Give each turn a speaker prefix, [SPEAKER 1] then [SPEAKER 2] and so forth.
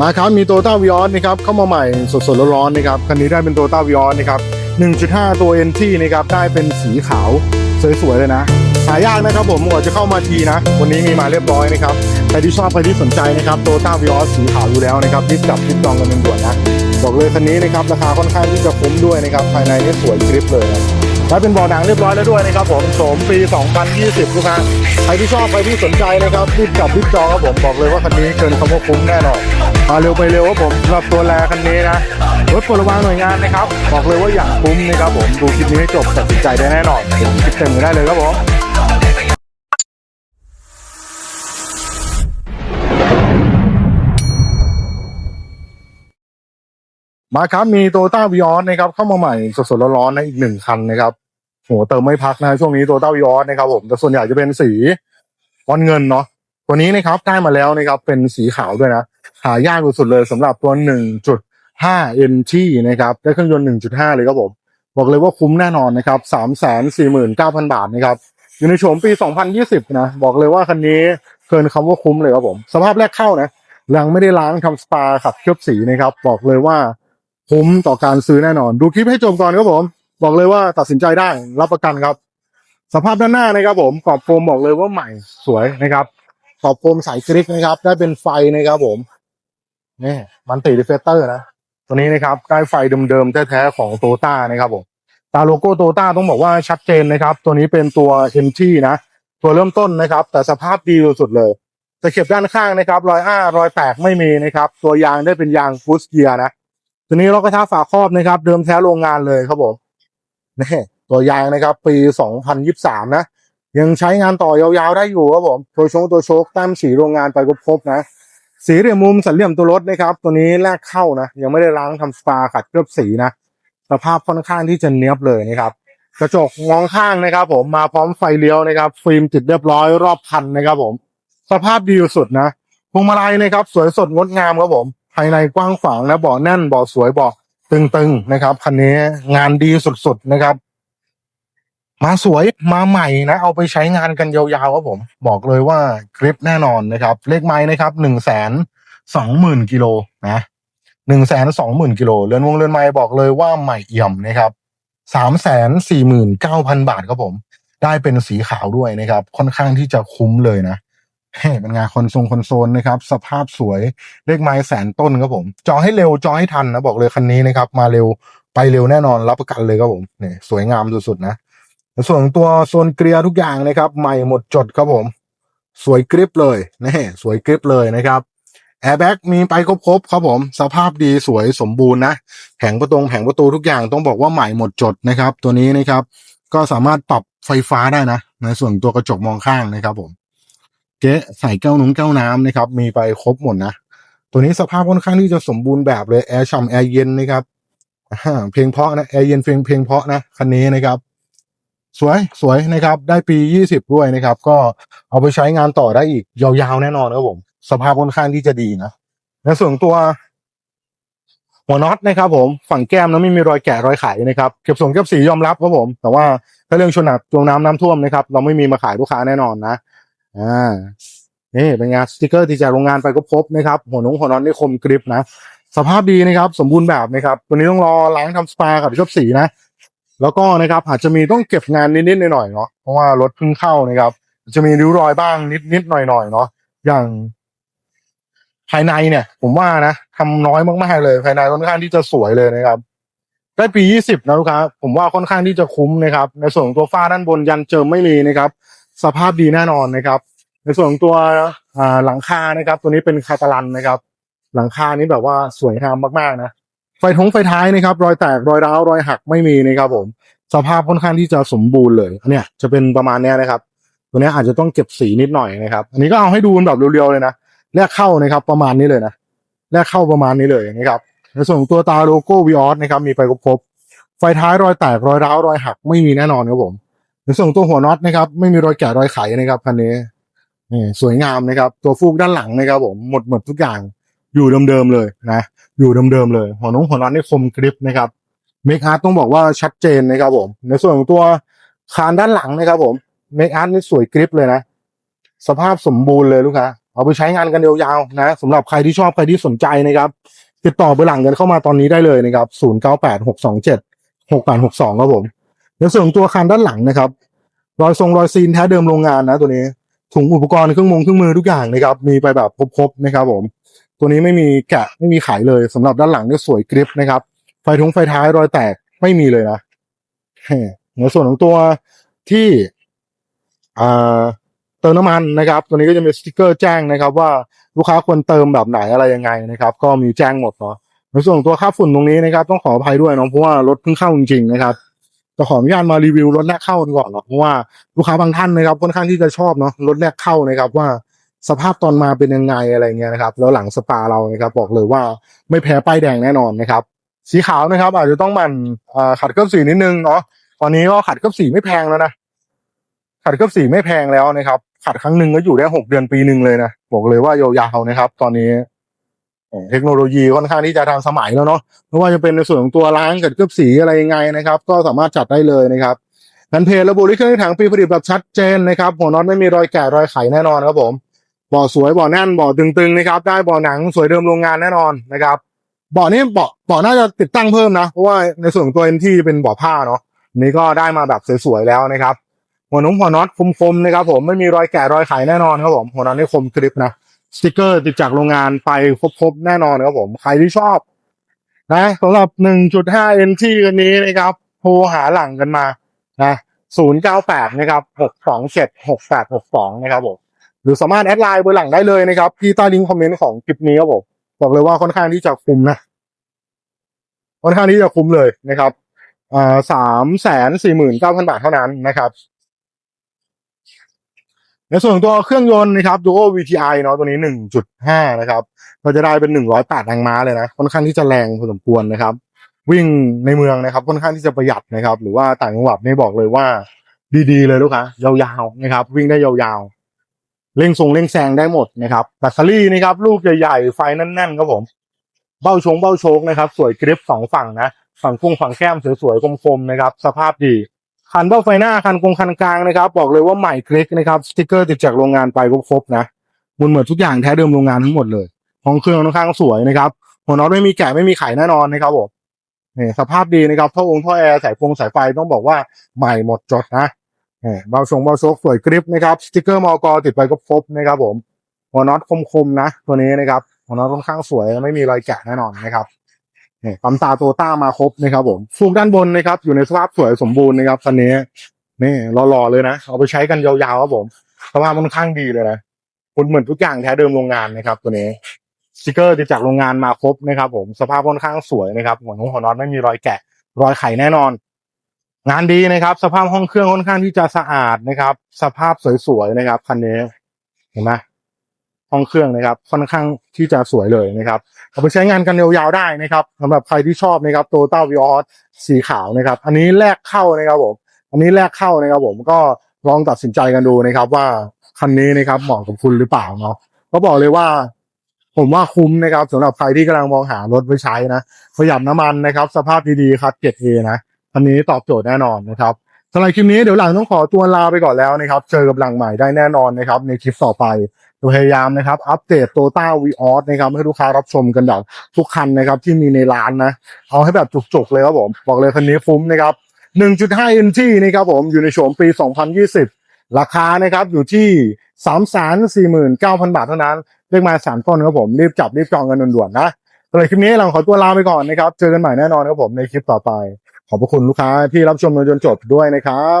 [SPEAKER 1] มาครับมีโตต้าวิออสนะครับเข้ามาใหม่สดๆร้อนๆนะครับคันนี้ได้เป็นโตต้าวิออสนะครับ 1.5 ตัว NT นะครับได้เป็นสีขาวสวยๆเลยนะหายากนะครับผมกว่าจะเข้ามาทีนะ วันนี้มีมาเรียบร้อยนะครับใครที่ชอบใครที่สนใจนะครับโตต้าวิออสสีขาวอยู่แล้วนะครับรีบจับรีบจองกันเป็นด่วนนะบอกเลยคันนี้นะครับราคาค่อนข้างที่จะคุ้มด้วยนะครับภายในนี่สวยกริบเลยนะและเป็นเบาะหนังเรียบร้อยแล้วด้วยนะครับผมโฉมปี 2020 ลูกค้าใครที่ชอบใครที่สนใจนะครับรีบจับรีบจองครับผมบอกเลยว่าคันนี้เกินคำว่าคุ้มแน่นอน มาเร็วไปเร็วครับผมสำหรับตัวแรคันนี้นะรถปลดระวางหน่วยงานนะครับ บอกเลยว่าอย่างคุ้มนะครับผมดูคลิปนี้ให้จบตัดสินใจได้แน่นอนเห็นคลิปเต็มได้เลยครับผมมาครับมีโตต้าวิออสนะครับเข้ามาใหม่สดๆร้อนๆนะอีกหนึ่งคันนะครับโหเติมไม่พักนะช่วงนี้โตต้าวิออสนะครับผมแต่ส่วนใหญ่จะเป็นสีบอลเงินเนาะตัวนี้นะครับได้มาแล้วนะครับเป็นสีขาวด้วยนะ หายากสุดๆเลยสำหรับตัว 1.5 NT นะครับได้เครื่องยนต์ 1.5 เลยครับผม บอกเลยว่าคุ้มแน่นอนนะครับ 349,000 บาทนะครับอยู่ในโฉมปี 2020 นะ บอกเลยว่าคันนี้เกินคำว่าคุ้มเลยครับผม สภาพแรกเข้านะยังไม่ได้ล้างทำสปาขัดเคลือบสีนะครับ บอกเลยว่าคุ้มต่อการซื้อแน่นอน ดูคลิปให้จบก่อนครับผม บอกเลยว่าตัดสินใจได้รับประกันครับ สภาพด้านหน้านะครับผมกรอบโฟมบอกเลยว่าใหม่สวยนะครับขอบโฟมใสกริกนะครับ ได้เป็นไฟนะครับผม นี่มันติดีเฟเตอร์นะ ตัวนี้นะครับได้ไฟเดิมๆแท้ๆของโตต้านะครับผมตาโลโก้โตต้าต้องบอกว่าชัดเจนนะครับ ตัวนี้เป็นตัว MT นทีนะ ตัวเริ่มต้นนะครับ แต่สภาพดีสุดๆเลยตะเข็บด้านข้างนะครับ รอยอ้ารอยแตกไม่มีนะครับ ตัวยางได้เป็นยางฟูสเกียนะตัวนี้ล็อกกระทะฝาครอบนะครับ เดิมแท้โรงงานเลยครับผมนี่ตัวยางนะครับ ปี 2023 นะ ยังใช้งานต่อยาวๆได้อยู่ครับผม ตัวโชคตัวโชคแต้มสีโรงงานไปครบๆนะ สีเหลี่ยมมุมสันเหลี่ยมตัวรถนะครับ ตัวนี้แรกเข้านะ ยังไม่ได้ล้างทำสปาขัดเคลือบสีนะสภาพค่อนข้างที่จะเนี้ยบเลยนะครับ กระจกมองข้างนะครับ ผมมาพร้อมไฟเลี้ยวนะครับ ฟิล์มติดเรียบร้อยรอบคันนะครับผมสภาพดีสุดนะพวงมาลัยนะครับ สวยสดงดงามครับผม ภายในกว้างขวางนะเบาะแน่นเบาะสวยเบาะตึงๆนะครับคันนี้งานดีสุดๆนะครับ มาสวยมาใหม่นะ เอาไปใช้งานกันยาวๆครับผม บอกเลยว่ากริปแน่นอนนะครับ เลขไม้นะครับหนึ่งแสนสองหมื่นกิโลนะหนึ่งแสนสองหมื่นกิโลเรือนวงเรือนไม้บอกเลยว่าใหม่เอี่ยมนะครับสามแสนสี่หมื่นเก้าพันบาทครับผม ได้เป็นสีขาวด้วยนะครับ ค่อนข้างที่จะคุ้มเลยนะเฮ้เป็นงานคอนโซลคอนโซลนะครับ สภาพสวยเลขไม้แสนต้นครับผม จอให้เร็วจอให้ทันนะบอกเลยคันนี้นะครับ มาเร็วไปเร็วแน่นอนรับประกันเลยครับผมเนี่ยสวยงามสุดๆนะ ส่วนตัวโซนเกลียร์ทุกอย่างนะครับ ใหม่หมดจดครับผม สวยกริปเลยนี่สวยกริปเลยนะครับแอร์แบ็กมีไปครบๆครับผม สภาพดีสวยสมบูรณ์นะแผงประตูแผงประตูทุกอย่างต้องบอกว่าใหม่หมดจดนะครับ ตัวนี้นะครับ ก็สามารถปรับไฟฟ้าได้นะ ในส่วนตัวกระจกมองข้างนะครับผมเก๊ใส่แก้วนุ้งแก้วน้ำนะครับ มีไปครบหมดนะตัวนี้สภาพค่อนข้างที่จะสมบูรณ์แบบเลยแอร์ฉ่ำแอร์เย็นนะครับเพลงเพาะนะแอร์เย็นเพลงเพลงเพาะนะคันนี้นะครับ สวยสวยนะครับ ได้ปียี่สิบด้วยนะครับ ก็เอาไปใช้งานต่อได้อีก ยาวๆแน่นอนครับผม สภาพค่อนข้างที่จะดีนะในส่วนตัว หัวน็อตนะครับ ผมฝั่งแก้มนั้นไม่มีรอยแกะรอยไขนะครับเก็บส่งเก็บสียอมรับครับผม แต่ว่าถ้าเรื่องชนหนักจวงน้ำน้ำท่วมนะครับ เราไม่มีมาขายลูกค้าแน่นอนนะอ่านี่เป็นงานสติกเกอร์ที่จากโรงงานไปก็ครบนะครับหัวน้งหัวน็อตนี่คมกริปนะสภาพดีนะครับ สมบูรณ์แบบนะครับตัวนี้ต้องรอล้างทำสปากับชอบสีนะ แล้วก็นะครับอาจจะมีต้องเก็บงานนิดๆหน่อยๆเนาะเพราะว่ารถเพิ่งเข้านะครับจะมีริ้วรอยบ้างนิดๆหน่อยๆเนาะอย่างภายในเนี่ย ผมว่านะทำน้อยมากๆเลย ภายในค่อนข้างที่จะสวยเลยนะครับ ได้ปียี่สิบนะลูกค้าผมว่าค่อนข้างที่จะคุ้มนะครับ ในส่วนของตัวฝ้าด้านบนยันเจิมไม่มีนะครับ สภาพดีแน่นอนนะครับ ในส่วนของตัวหลังคานะครับ ตัวนี้เป็นคาตาลันนะครับ หลังคานี้แบบว่าสวยงามมากๆนะ ไฟท้องไฟท้ายนะครับ รอยแตกรอยร้าวรอยหักไม่มีนะครับผมสภาพค่อนข้างที่จะสมบูรณ์เลยอันเนี้ยจะเป็นประมาณนี้นะครับ ตัวนี้อาจจะต้องเก็บสีนิดหน่อยนะครับ อันนี้ก็เอาให้ดูแบบเรียวๆเลยนะแรกเข้านะครับ ประมาณนี้เลยนะแรกเข้าประมาณนี้เลยนะครับในส่วนของตัวตาโลโก้วิออสนะครับมีไปครบไฟท้ายรอยแตกรอยร้าวรอยหักไม่มีแน่นอนครับผมในส่วนตัวหัวน็อตนะครับ ไม่มีรอยแกะรอยไขนะครับคันนี้นี่สวยงามนะครับ ตัวฟูกด้านหลังนะครับ ผมหมดหมดทุกอย่างอยู่เดิมๆเลยนะ อยู่เดิมๆเลย หัวน้องหัวน็อตนี่คมกริปนะครับเมคอาร์ตต้องบอกว่าชัดเจนนะครับผม ในส่วนของตัวคานด้านหลังนะครับผมเมคอาร์ตนี่สวยกริปเลยนะ สภาพสมบูรณ์เลยลูกค้าเอาไปใช้งานกันยาวๆนะสำหรับใครที่ชอบใครที่สนใจนะครับ ติดต่อเบอร์หลังกันเข้ามาตอนนี้ได้เลยนะครับ0 9 8 6 2 7 6 8 6 2ครับผมในส่วนของตัวคันด้านหลังนะครับ รอยทรงรอยซีนแท้เดิมโรงงานนะตัวนี้ถุงอุปกรณ์เครื่องมงเครื่องมือทุกอย่างนะครับ มีไปแบบครบๆนะครับผม ตัวนี้ไม่มีแกะไม่มีขายเลยสำหรับด้านหลังเนี่ยสวยกริปนะครับ ไฟทุงไฟท้ายรอยแตกไม่มีเลยนะเฮ้ในส่วนของตัวที่เติมน้ำมันนะครับ ตัวนี้ก็จะมีสติกเกอร์แจ้งนะครับ ว่าลูกค้าควรเติมแบบไหนอะไรยังไงนะครับ ก็มีแจ้งหมดเนาะในส่วนของตัวค่าฝุ่นตรงนี้นะครับ ต้องขออภัยด้วยเนาะเพราะว่ารถเพิ่งเข้าจริงๆนะครับจะขออนุญาตมารีวิวรถแรกเข้ากันก่อนเนาะเพราะว่าลูกค้าบางท่านนะครับค่อนข้างที่จะชอบเนาะรถแรกเข้านะครับว่า สภาพตอนมาเป็นยังไงอะไรเงี้ยนะครับ แล้วหลังสปาเรานะครับบอกเลยว่าไม่แพ้ป้ายแดงแน่นอนนะครับ สีขาวนะครับ อาจจะต้องมันขัดเคลือบสีนิดนึงเนาะตอนนี้ก็ขัดเคลือบสีไม่แพงแล้วนะขัดเคลือบสีไม่แพงแล้วนะครับ ขัดครั้งหนึ่งก็อยู่ได้หกเดือนปีหนึ่งเลยนะบอกเลยว่ายาวๆนะครับ ตอนนี้เทคโนโลยีค่อนข้างที่จะทันสมัยแล้วเนาะไม่ว่าจะเป็นในส่วนของตัวล้างขัดเคลือบสีอะไรยังไงนะครับ ก็สามารถจัดได้เลยนะครับนันเพลระบุที่เครื่องถังปีผลิตแบบชัดเจนนะครับ หัวน็อตไม่มีรอยแกะรอยไขแน่นอนครับผม บ่อสวยบ่อแน่นบ่อตึงๆนะครับ ได้บ่อหนังสวยเดิมโรงงานแน่นอนนะครับเบาะนี้เบาะเบาะน่าจะติดตั้งเพิ่มนะเพราะว่าในส่วนตัวเอ็นที่เป็นเบาะผ้าเนาะนี่ก็ได้มาแบบสวยๆแล้วนะครับ หัวนุ่มหัวน็อตคมๆนะครับ ผมไม่มีรอยแกะรอยไขแน่นอนครับผมหัวน็อตนี่คมกริบนะสติกเกอร์ติดจากโรงงานไปครบๆแน่นอนครับผมใครที่ชอบ นะสำหรับ 1.5 NT กันนี้นะครับโทรหาหลังกันมานะ098นะครับ627 6862นะครับผม หรือสามารถแอดไลน์เบอร์หลังได้เลยนะครับ ที่ใต้ลิงก์คอมเมนต์ของคลิปนี้ครับผมบอกเลยว่าค่อนข้างที่จะคุ้มนะ ค่อนข้างที่จะคุ้มเลยนะครับอ่าสามแสนสี่หมื่นเก้าพันบาทเท่านั้นนะครับ ในส่วนของตัวเครื่องยนต์นะครับ Duo VTI เนาะตัวนี้หนึ่งจุดห้านะครับก็จะได้เป็นหนึ่งร้อยแปดแรงม้าเลยนะ ค่อนข้างที่จะแรงพอสมควรนะครับ วิ่งในเมืองนะครับ ค่อนข้างที่จะประหยัดนะครับ หรือว่าต่างจังหวัดนี่บอกเลยว่า ดีๆ เลยลูกค้ายาวๆนะครับ วิ่งได้ยาวๆ เร่งทรงเร่งแซงได้หมดนะครับแบตเตอรี่นะครับลูกใหญ่ๆไฟแน่นๆครับผม เบ้าชงเบ้าโชกนะครับ สวยกริปสองฝั่งนะฝั่งพุ่งฝั่งแก้มสวยๆคมๆนะครับ สภาพดีคันเบ้าไฟหน้าคันกงคันกลางนะครับ บอกเลยว่าใหม่คลิกนะครับสติกเกอร์ติดจากโรงงานไปครบๆนะมุนเหมือนทุกอย่างแท้เดิมโรงงานทั้งหมดเลยห้องเครื่องค่อนข้างสวยนะครับ หัวน็อตไม่มีแกะไม่มีไขแน่นอนนะครับผมนี่สภาพดีนะครับท่อองค์ท่อแอร์สายฟงสายไฟต้องบอกว่าใหม่หมดจดนะ เบาชงเบาโชกสวยกริปนะครับสติกเกอร์มอกติดไปก็ครบนะครับผมหัวน็อตคมๆนะ ตัวนี้นะครับหัวน็อตค่อนข้างสวยไม่มีรอยแกะแน่นอนนะครับนี่ปั๊มตาโตต้ามาครบนะครับผมฟูกด้านบนนะครับ อยู่ในสภาพสวยสมบูรณ์นะครับคันนี้นี่หล่อๆเลยนะ เอาไปใช้กันยาวๆครับผมสภาพค่อนข้างดีเลยนะคุณเหมือนทุกอย่างแท้เดิมโรงงานนะครับ ตัวนี้สติกเกอร์ติดจากโรงงานมาครบนะครับ ผมสภาพค่อนข้างสวยนะครับหัวนุ่งหัวน็อตไม่มีรอยแกะ รอยไขแน่นอน งานดีนะครับ สภาพห้องเครื่องค่อนข้างที่จะสะอาดนะครับ สภาพสวยๆนะครับคันนี้เห็นไหมห้องเครื่องนะครับ ค่อนข้างที่จะสวยเลยนะครับเอาไปใช้งานกันยาวๆได้นะครับสำหรับใครที่ชอบนะครับโตต้าวิออสสีขาวนะครับ อันนี้แลกเข้านะครับผมอันนี้แลกเข้านะครับ ผมก็ลองตัดสินใจกันดูนะครับ ว่าคันนี้นะครับเหมาะกับคุณหรือเปล่าเนาะก็บอกเลยว่า ผมว่าคุ้มนะครับสำหรับใครที่กำลังมองหารถไว้ใช้นะประหยัดน้ำมันนะครับ สภาพดีๆครับเกรดเอนะ อันนี้ตอบโจทย์แน่นอนนะครับสำหรับคลิปนี้เดี๋ยวหลังต้องขอตัวลาไปก่อนแล้วนะครับ เจอกับหลังใหม่ได้แน่นอนนะครับ ในคลิปต่อไปพยายามนะครับ อัปเดตโตต้าวีออสนะครับ ให้ลูกค้ารับชมกันแบบทุกคันนะครับ ที่มีในร้านนะ เอาให้แบบจุกๆเลยครับผม บอกเลยคันนี้คุ้มนะครับ 1.5 NT นะครับผมอยู่ในโฉมปี 2020 ราคานะครับอยู่ที่ 349,000 บาทเท่านั้นเลขมาสามต้นครับผม รีบจับรีบจองกันด่วนๆนะสำหรับคลิปนี้เราขอตัวลาไปก่อนนะครับ เจอกันใหม่แน่นอนครับผมในคลิปต่อไป ขอบพระคุณลูกค้าที่รับชมจนจบด้วยนะครับ